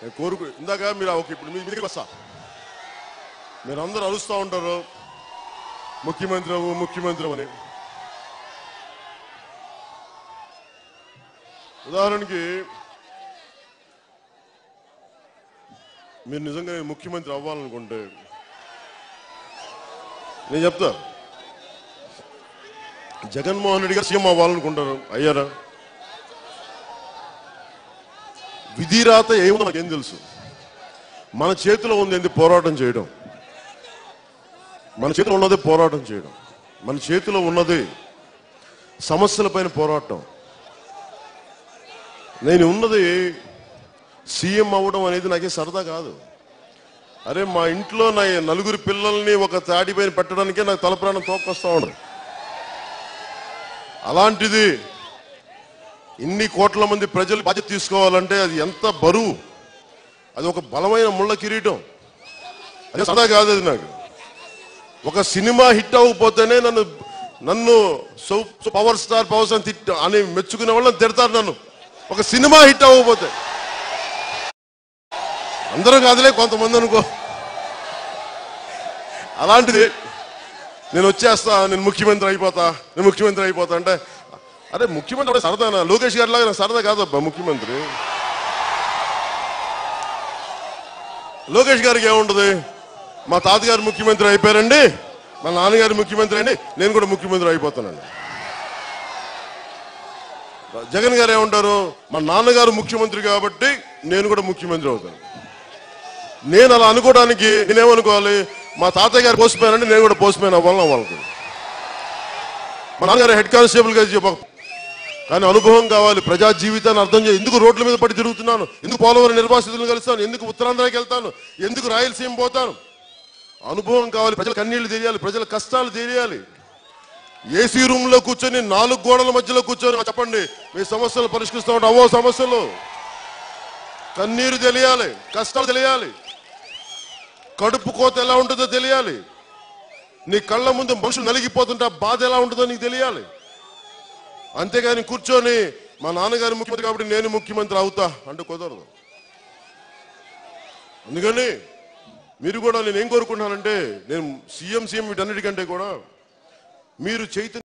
నేను కోరుకు ఇందాక మీరు ఒక ఇప్పుడు మీ మీదకి వస్తా. మీరు అందరూ అరుస్తూ ఉంటారు. ముఖ్యమంత్రి ముఖ్యమంత్రి అని ఉదాహరణకి మీరు నిజంగా ముఖ్యమంత్రి అవ్వాలనుకుంటే నేను చెప్తా. జగన్మోహన్ రెడ్డి గారు సీఎం అవ్వాలనుకుంటారు. అయ్యారా? విధిరాత ఏమో నాకేం తెలుసు. మన చేతిలో ఉంది ఏంది పోరాటం చేయడం. మన చేతిలో ఉన్నదే పోరాటం చేయడం. మన చేతిలో ఉన్నది సమస్యలపైన పోరాటం. నేను ఉన్నది సీఎం అవ్వడం అనేది నాకే సరదా కాదు. అరే మా ఇంట్లో నా నలుగురు పిల్లల్ని ఒక తాడిపైన పెట్టడానికే నాకు తలప్రాణం తోకొస్తా ఉండదు అలాంటిది ఇన్ని కోట్ల మంది ప్రజలు బాధ్యత తీసుకోవాలంటే అది ఎంత బరువు? అది ఒక బలమైన ముళ్ళ కిరీటం. అది సదా కాదు అది నాకు. ఒక సినిమా హిట్ అవ్వకపోతేనే నన్ను నన్ను పవర్ స్టార్ పవర్ స్టార్ తిట్ట అని మెచ్చుకునే వాళ్ళని తిడతారు నన్ను. ఒక సినిమా హిట్ అవ్వకపోతే. అందరూ కాదులే కొంతమంది అనుకో. అలాంటిది నేను వచ్చేస్తా నేను ముఖ్యమంత్రి అయిపోతా నేను ముఖ్యమంత్రి అయిపోతా అంటే అరే ముఖ్యమంత్రి అంటే సరదానా లోకేష్ గారి లాగా సరదా కాదబ్బా ముఖ్యమంత్రి. లోకేష్ గారికి ఏముండదు మా తాతగారు ముఖ్యమంత్రి అయిపోయారండి మా నాన్నగారు ముఖ్యమంత్రి అండి నేను కూడా ముఖ్యమంత్రి అయిపోతానండి. జగన్ గారు ఏమంటారు? మా నాన్నగారు ముఖ్యమంత్రి కాబట్టి నేను కూడా ముఖ్యమంత్రి అవుతాను. నేను అలా అనుకోవడానికి నేనేమనుకోవాలి? మా తాతయ్య గారు పోసిపోయానంటే నేను కూడా పోసిపోయిన అవ్వాలని అవ్వాలనుకుంది మా నాన్నగారు హెడ్ కానిస్టేబుల్ గారు చెప్ప కానీ అనుభవం కావాలి. ప్రజా జీవితాన్ని అర్థం చేయ. ఎందుకు రోడ్ల మీద పడి తిరుగుతున్నాను? ఎందుకు పోలవరం నిర్వాసితులను కలుస్తాను? ఎందుకు ఉత్తరాంధ్రకి వెళ్తాను? ఎందుకు రాయలసీమ పోతాను? అనుభవం కావాలి. ప్రజల కన్నీళ్ళు తెలియాలి ప్రజల కష్టాలు తెలియాలి ఏసీ రూమ్లో కూర్చొని నాలుగు గోడల మధ్యలో కూర్చొని చెప్పండి. మీ సమస్యలు పరిష్కరిస్తూ ఉంటే అవో సమస్యలు. కన్నీరు తెలియాలి. కష్టాలు తెలియాలి. కడుపు కోత ఎలా ఉంటుందో తెలియాలి. నీ కళ్ళ ముందు మనుషులు నలిగిపోతుంటే బాధ ఎలా ఉంటుందో నీకు తెలియాలి. అంతేగాని కూర్చొని మా నాన్నగారు ముఖ్యమంత్రి కాబట్టి నేను ముఖ్యమంత్రి అవుతా అంటే కుదరదు. అందుకని మీరు కూడా నేను ఏం కోరుకుంటున్నానంటే నేను సీఎం సీఎం వీటన్నిటికంటే కూడా మీరు చైతన్య